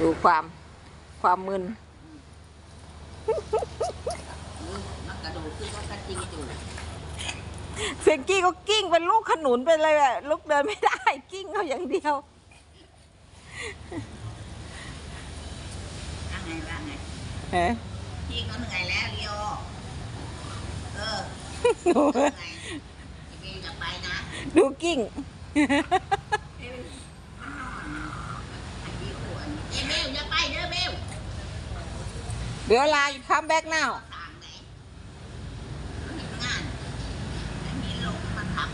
ดูความความมึนนี่มันกระโดดขึ้นมันกระจิงจุดเฟงกี้ก็กิ้งเป็นลูกขนุนไปเลยอะลูกเดินไม่ได้ กิ้งเขาอย่างเดียวว่าไงว่าไงเอ๊ะพี่เขาเหนื่อยแล้วเรียวเออหนูเหนื่อยเบลอย่าไปนะ ดูกิ้ง เบลมันนอนไอ้พี่อ้วนเอ้ยเบลอย่าไปเด้อเบล เดี๋ยวลาคัมแบ็กนาวต่างไหนเห็นงานไม่มีลมมาทับ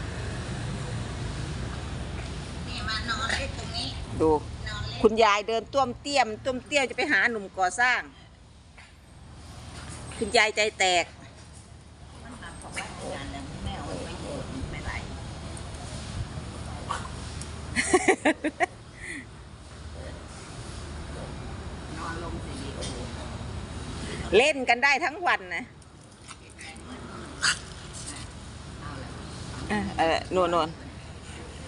นี่มานอนเล่นตรงนี้ดูนอนเล่นคุณยายเดินต้วมเตี้ยมต้วมเตี้ยมจะไปหาหนุ่มก่อสร้าง คุณยายใจแตกมันมาบอกว่าทำงานแล้วแม่เอาไปโยนไม่ไหลนอนลงสิดีกว่า เล่นกันได้ทั้งวันนะเอาละเออเออนนโนน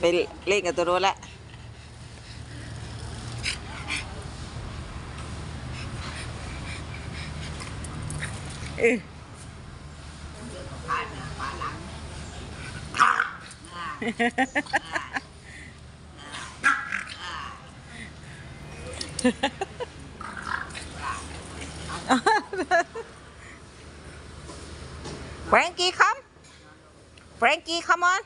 ไปเล่นกับตัวโน้นละเออผ่า นหน้าผ่านหลังอ่าอ่าอ่าอ่าแฟรงกี้คัมแฟรงกี้คัมออน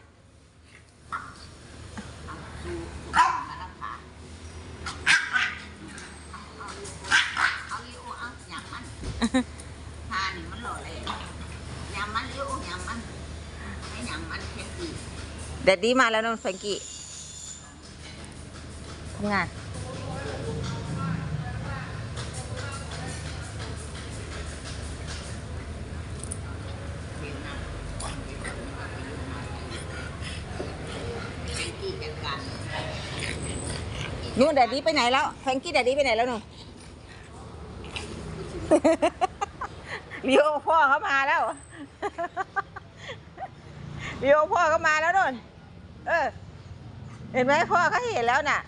เอย่ามันทานี่มันหล่อเลยหยำมันลิโอหยำมันให้หยำมันเพียงอีกแดดดี้มาแล้วน้องแฟรงกี้ทำงาน นู่นแดดดี้ไปไหนแล้วแฟรงกี้แดดดี้ไปไหนแล้วหนูเลียวพ่อเขามาแล้วเลียวพ่อเขามาแล้วนู่นเออ เห็นไหมพ่อเขาเห็นแล้วน่ะ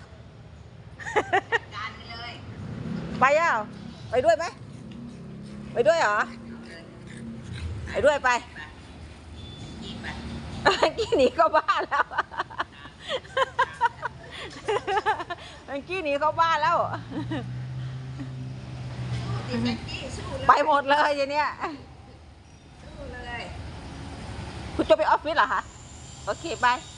จัดการไปเลยไปอะไปด้วยไหมไปด้วยเหรอเอาเลยไปด้วยไปกี่ไปแฟรงกี้หนีเข้าบ้านแล้ว แฟรง กี้หนีเข้าบ้านแล้ว ติดแบงกี้สู้เลยไปหมดเลยทีเนี้ยสู้เลย คุณจะไปออฟฟิศเหรอคะ โอเค ไปไ